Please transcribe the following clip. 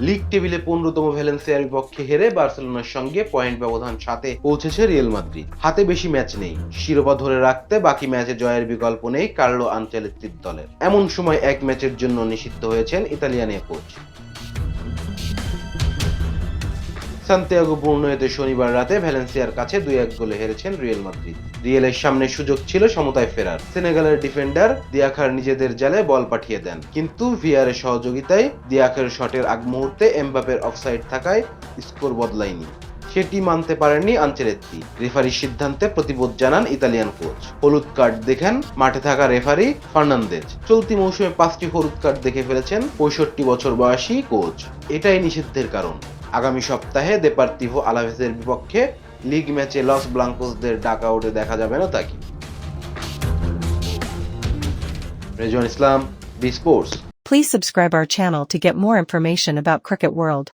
League টেবিলে পনেরোতম ভ্যালেন্সিয়ার বিপক্ষে হেরে বার্সেলোনার সঙ্গে পয়েন্ট ব্যবধান সাথে পৌঁছেছে রিয়েল মাদ্রিদ। হাতে বেশি ম্যাচ নেই। শিরোপা ধরে রাখতে বাকি ম্যাচে জয়ের বিকল্প নেই কার্লো আঞ্চলিক দলের। এমন সময় এক ম্যাচের জন্য নিষিদ্ধ হয়েছেন ইতালিয়ান এ কোচ। সান্তিয়াগো বুর্নোয়েতে শনিবার রাতে ভ্যালেন্সিয়ার কাছে দুই এক গোলে হেরেছেন রিয়েল মাদ্রিদ। রিয়েলের সামনে সুযোগ ছিল সমতায় ফেরার। সেনেগালের ডিফেন্ডার দিয়াখার নিজেদের জালে বল পাঠিয়ে দেন। কিন্তু ভিআরের সহযোগিতায় দিয়াখের শটের আগ মুহূর্তে এমবাপের অফসাইড থাকায় স্কোর বদলায়নি। সেটি মানতে পারেননি আনচেলেত্তি রেফারির সিদ্ধান্তে প্রতিবোধ জানান ইতালিয়ান কোচ। হলুদ কার্ড দেখেন মাঠে থাকা রেফারি ফার্নান্দেজ। চলতি মৌসুমে পাঁচটি হলুদ কার্ড দেখে ফেলেছেন পঁয়ষট্টি বছর বয়সী কোচ। এটাই নিষিদ্ধের কারণ। আগামী সপ্তাহে দেপার্তিভো আলাভেসের বিপক্ষে লিগ ম্যাচে লস ব্লাঙ্কোসদের ডাক আউটে দেখা যাবে না তাকে Rezon Islam B sports Please subscribe our channel to get more information about Cricket World.